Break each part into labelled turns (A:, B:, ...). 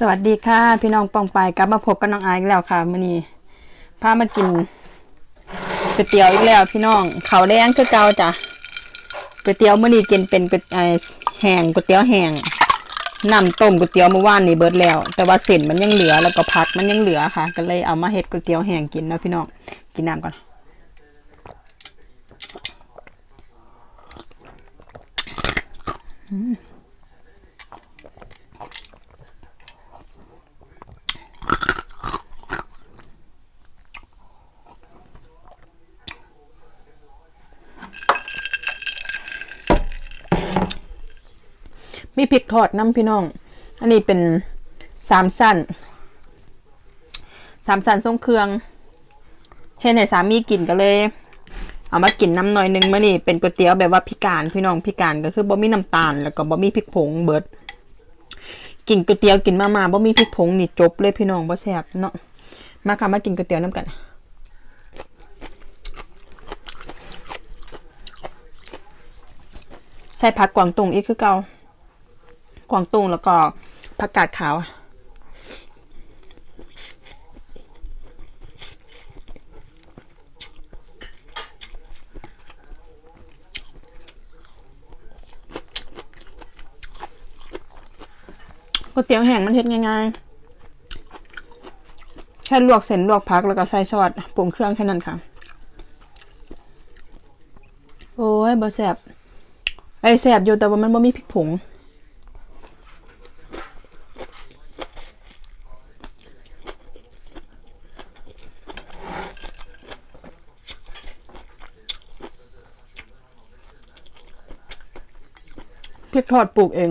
A: สวัสดีค่ะ พี่น้องปองไปกลับมาพบกับน้องอายอีกแล้วค่ะมื้อนี้พามากินก๋วยเตี๋ยวอีกแล้ว พี่น้องเขาแดงคือเก่าจ้ะก๋วยเตี๋ยวมื้อนี้กินเป็นก๋วยไอแห้งก๋วยเตี๋ยวแห้งน้ำต้มก๋วยเตี๋ยวเมื่อวานนี่เบิดแล้ว แต่ว่าเส้นมันยังเหลือแล้วก็ผักมันยังเหลือค่ะ ก็เลยเอามาเฮ็ดก๋วยเตี๋ยวแห้งกินนะพี่น้องกินน้ำก่อนมีพ ริกทอดน้ำพี่น้อง อันนี้เป็นสามสั้นสามสั้นทรงเครื่องเห็นไหนสามีกินก็เลย เอามากินน้ำหน่อยนึงมื่อนี่เป็นก๋วยเตี๋ยวแบบว่าพิการพี่น้องพิการก็คือบ่มีน้ำตาล แล้วก็บ่มีพริกผงเบิดกินก๋วยเตี๋ยวกินมามาบ่มีพริกผงนี่จบเลยพี่น้องบ่แซ่บเนาะมาค่ะมากินก๋วยเตี๋ยวน้ำกันใส่ผักกวางตุงอีกคือเก่า วางตุงแล้วก็ผักกาดขาวก๋วยเตี๋ยวแห้งมันเฮ็ดง่ายๆ แค่ลวกเส้นลวกผักแล้วก็ใส่ซอสปรุงเครื่องแค่นั้นค่ะ โอ้ยบ่แซ่บไอ้แซ่บอยู่แต่ว่ามันบ่มีพริกผง อดปลูกเอง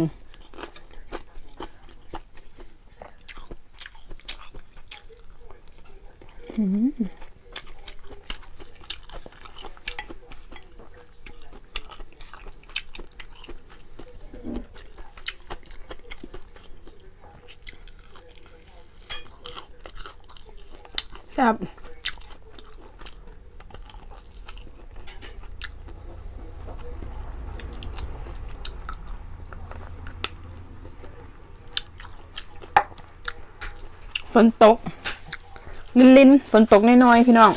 A: แซ่บ ฝนตก ลินลินฝนตกน้อยๆพี่น้อง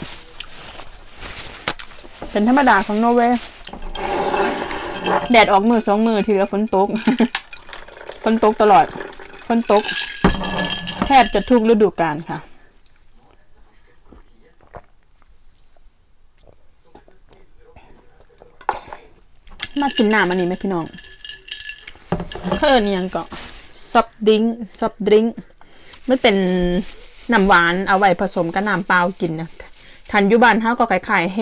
A: เป็นธรรมดาของโนเวย์แดดออกมือสองมือทีเหลือฝนตก ฝนตกตลอด ฝนตก แทบจะทุกฤดูกาลค่ะมากินน้ำอันนี้ไหมพี่น้องเพิ่นยังก็ซอฟดริงซอฟดริง มันเป็นน้ำหวานเอาไว้ผสมกับน้ำเปล่ากินนะทันยุบานเฮาก็คล้ายๆเฮ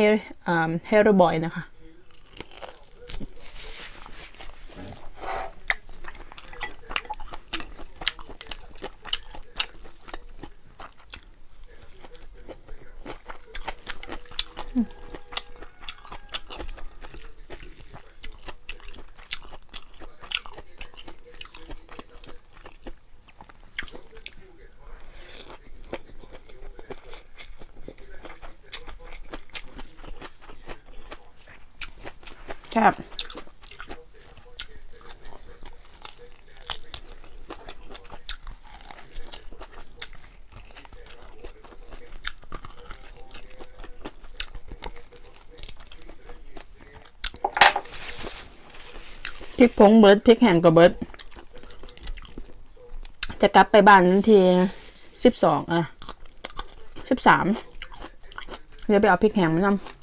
A: เฮโรบอยนะคะ ครับพริกผงเบิร์ดพริกแห้งก็เบิร์ดจะกลับไปบ้านวันทีสิบสองอะสิบสามเดี๋ยวไปเอาพริกแห้งมานำ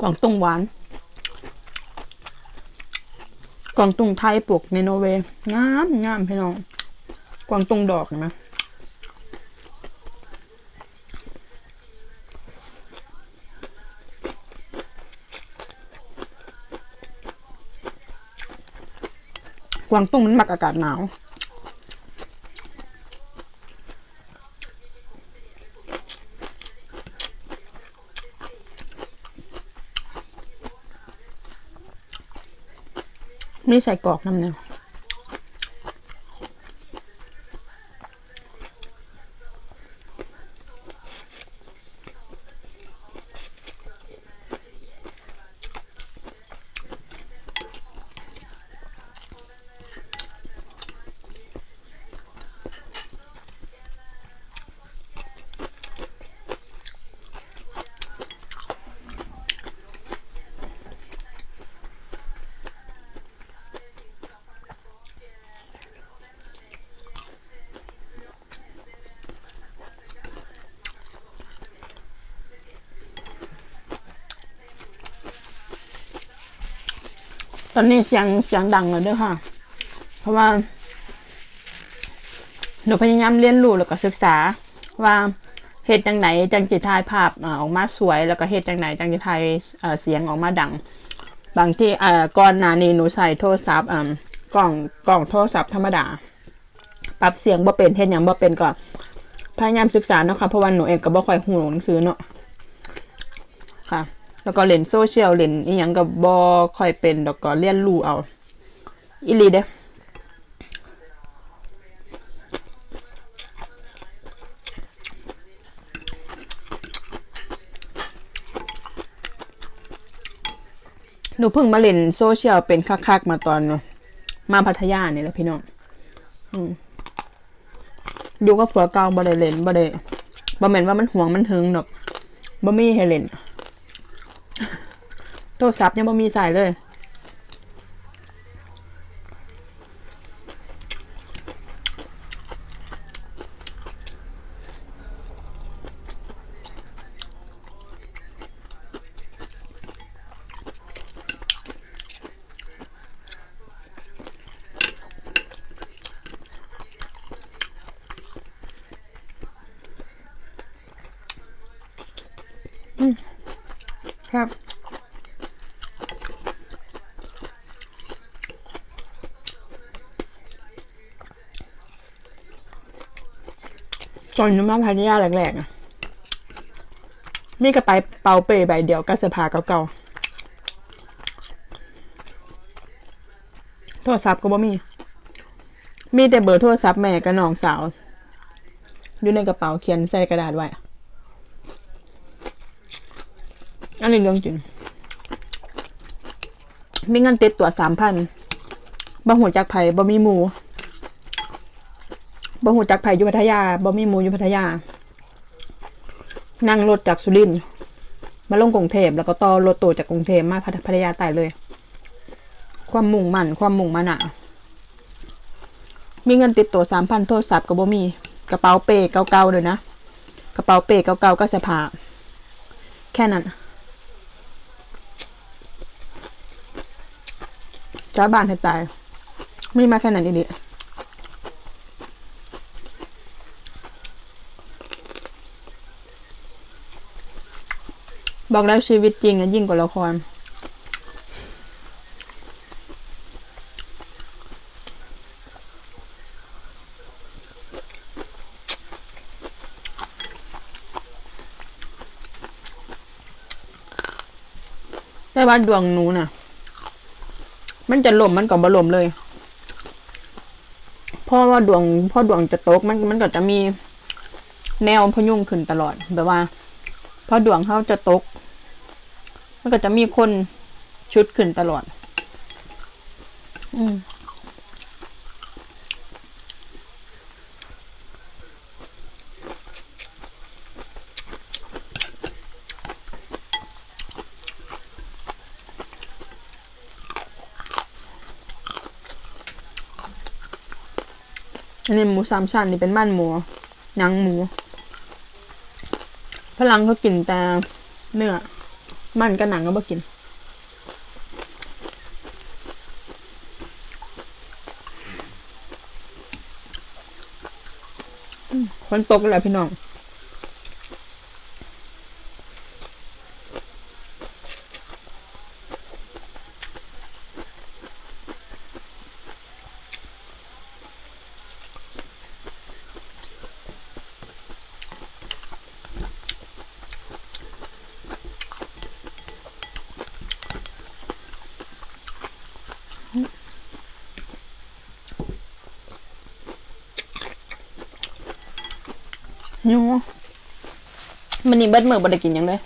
A: กวางตุ้งหวาน กวางตุ้งไทยปลูกในโนเวย์งามงามพี่น้อง กวางตุ้งดอกเห็นไหมกวางตุ้งมันมักอากาศหนาว มีใส่กรอกน้ำเนีย อนนี้เสียงเสียงดังแล้วด้วยค่ะ เพราะว่าหนูพยายามเรียนรู้แล้วก็ศึกษาว่าเหตุจังไหนจังจิถ่ายภาพออกมาสวย แล้วก็เหตุจังไหนจังจิถ่ายเสียงออกมาดัง บางที่ก่อนหน้านี้หนูใส่โทรศัพท์กล่องกล่องโทรศัพท์ธรรมดา ปรับเสียงบ่เป็นเฮ็ดหยังบ่เป็นก็พยายามศึกษาเนาะค่ะเพราะว่าหนูเองก็บ่ค่อยฮู้หนังสือเนาะค่ะ แล้วก็เล่นโซเชียลเล่นอีหยังก็บ่ค่อยเป็นดอกก็เรียนรู้เอาอีลีเด้หนูเพิ่งมาเล่นโซเชียลเป็นคักๆมาตอนมาพัทยาเนี่ยแหละพี่น้องอยู่กับผัวเก่าบ่ได้เล่นบ่ได้บ่แม่นว่ามันห่วงมันหึงดอกบ่มีให้เล่น โทรศัพท์ยังบ่มีใส่เลย ครับ ตอนหนูมาพัทยาแรกๆอะมีกระไปเป่าเปใบเดียวก็เสื้อผ้าเก่าๆโทรศัพท์ก็บ่มี มีแต่เบอร์โทรศัพท์แม่กับน้องสาว อยู่ในกระเป๋าเขียนใส่กระดาษไว้ อันนี้เรื่องจริง มีเงินติดตัวสามพันบ่หัวจักไผ่บ่มีหมู บ่หัวจักไผ่อยู่พัทยาบ่มีหมูอยู่พัทยา นั่งรถจากสุรินทร์มาลงกรุงเทพแล้วก็ต่อรถตู้จากกรุงเทพมาพัทยาใต้เลย ความมุ่งมั่นความมุ่งมั่นอะมีเงินติดตัวสามพันโทรศัพท์ก็บ่มีกระเป๋าเป้เก่าๆเลยนะกระเป๋าเป้เก่าๆก็เสอผ้าแค่นั้นจ้าบ้านให้ตายไมีมาแค่นั้นอีดิ บอกแล้วชีวิตจริงอะยิ่งกว่าละครแต่ว่าดวงหนูน่ะ มันจะล่มมันก็บ่ล่มเลยเพราะว่าดวงพอดวงจะตกมันมันก็จะมีแนวพยุงขึ้นตลอดแบบว่า พอดวงเขาจะตก มันก็จะมีคนชุดขึ้นตลอด อืมอันนี้หมูสามชั้นนี่เป็นบ้านหมูหนังหมูพลังเขากินแต่เนื้อ มันกับหนังก็บ่กินฝนตกแล้วพี่น้อง ยูมันนี่เบิดมือบ่ได้กินหยังเลย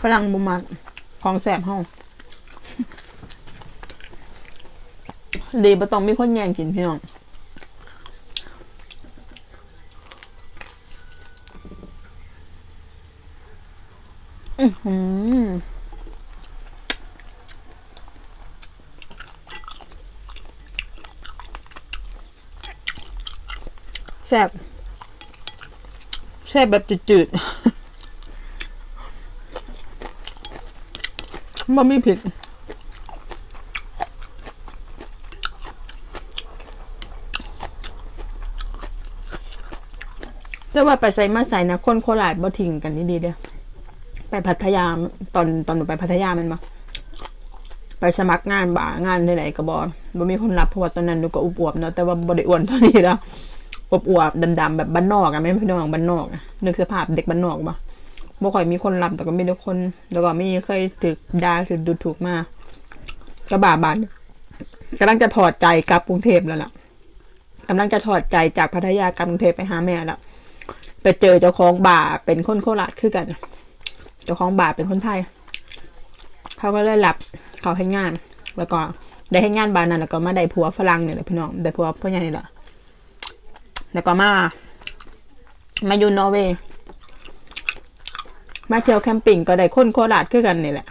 A: ฝรั่งบุมักของแสบห้องดีบ่ต้องมีคนแย่งกินพี่น้องอือแซ่บ แซ่แบบจืดๆมันมีผิดแต่ว่าไปใส่มาใส่นะคนโคราชบ่ทิ้งกันดีๆเด้อไปพัทยาตอนตอนหนูไปพัทยามันมาไปสมัครงานบ่างานไหนๆก็บ่บ่มีคนรับเพราะว่าตอนนั้นหนูก็อุบอวบๆเนาะแต่ว่าบ่ได้อ้วนเท่านี้แล้ว อวบอวบดำๆแบบบ้านนอกอะไม่พี่น้องบ้านนอกอะนึกสภาพเด็กบ้านนอกบ่บ่ค่อยมีคนรับแต่ก็มีแต่คน แล้วก็มีเคยถูกดาถูกดูถูกมากก็บาบานกำลังจะถอดใจกลับกรุงเทพแล้วล่ะกำลังจะถอดใจจากพัทยากลับกรุงเทพไปหาแม่แล้วไปเจอเจ้าของบ่าเป็นคนโคราชคือกัน เจ้าของบ่าเป็นคนไทย เขาก็เลยรับเขาให้งาน แล้วก็ได้ให้งานบานนั้นแล้วก็มาได้ผัวฝรั่งเนี่ยแหละพี่น้องได้ผัวพ่อใหญ่นี่แหละ แล้วก็มา มาอยู่นอร์เวย์มาเที่ยวแคมปิ้งก็ได้คนโคราชคือกันนี่แหละ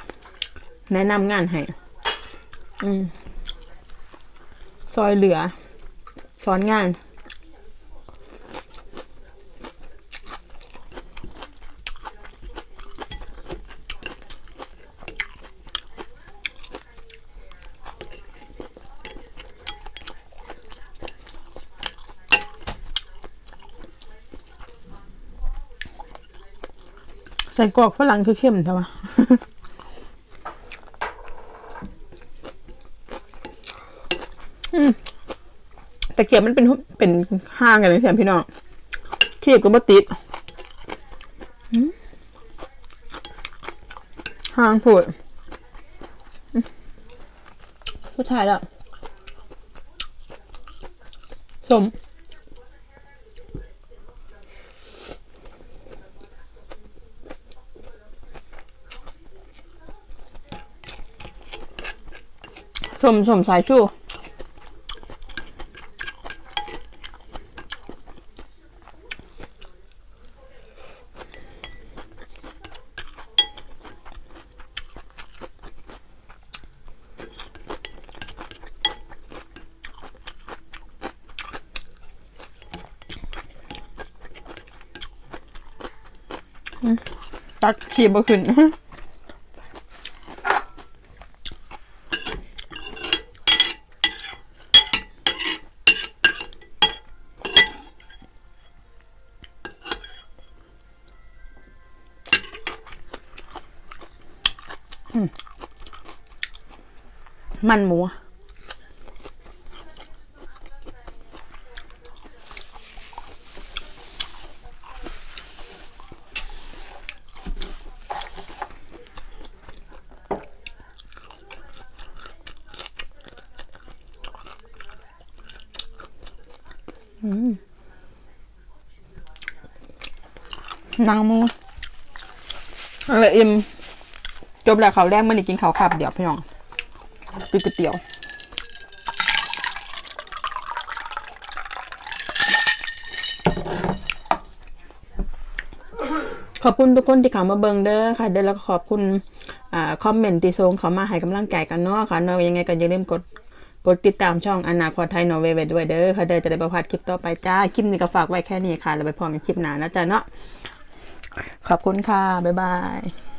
A: แนะนำงานให้อืมซอยเหลือสอนงาน ใส่กรอกฝรั่งคือเข้มใช่ปะอืมแต่เกียบมันเป็นเป็นห้างกันเลยแถมพี่น้องเขียบก็บ่ติดห้างพูดผู้ชายแล้วสม สมสมสายชูตักขีบบ่ขึ้น มันหมูนังมูอะไรเอ็ม จบแล้วเขาวแรกมื่อนี้กินข้าวขับเดี๋ยวพี่น้องกินก๋วยเตี๋ยวขอบคุณทุกคนที่เข้ามาเบิงเด้อค่ะ เด้อแล้วก็ขอบคุณอ่าคอมเมนต์ที่ส่งเข้ามาให้กำลังใจกันเนาะค่ะเนาะยังไงก็อย่าลืมกดกดติดตามช่องอนาคตไทยนอร์เวย์ไว้ด้วยเด้อค่ะเด้อจะได้ประพลาดคลิปต่อไปจ้า คลิปนี้ก็ฝากไว้แค่นี้ค่ะแล้วไปพร้อมกันคลิปหน้านะจ๊ะเนาะขอบคุณค่ะ บ๊ายบาย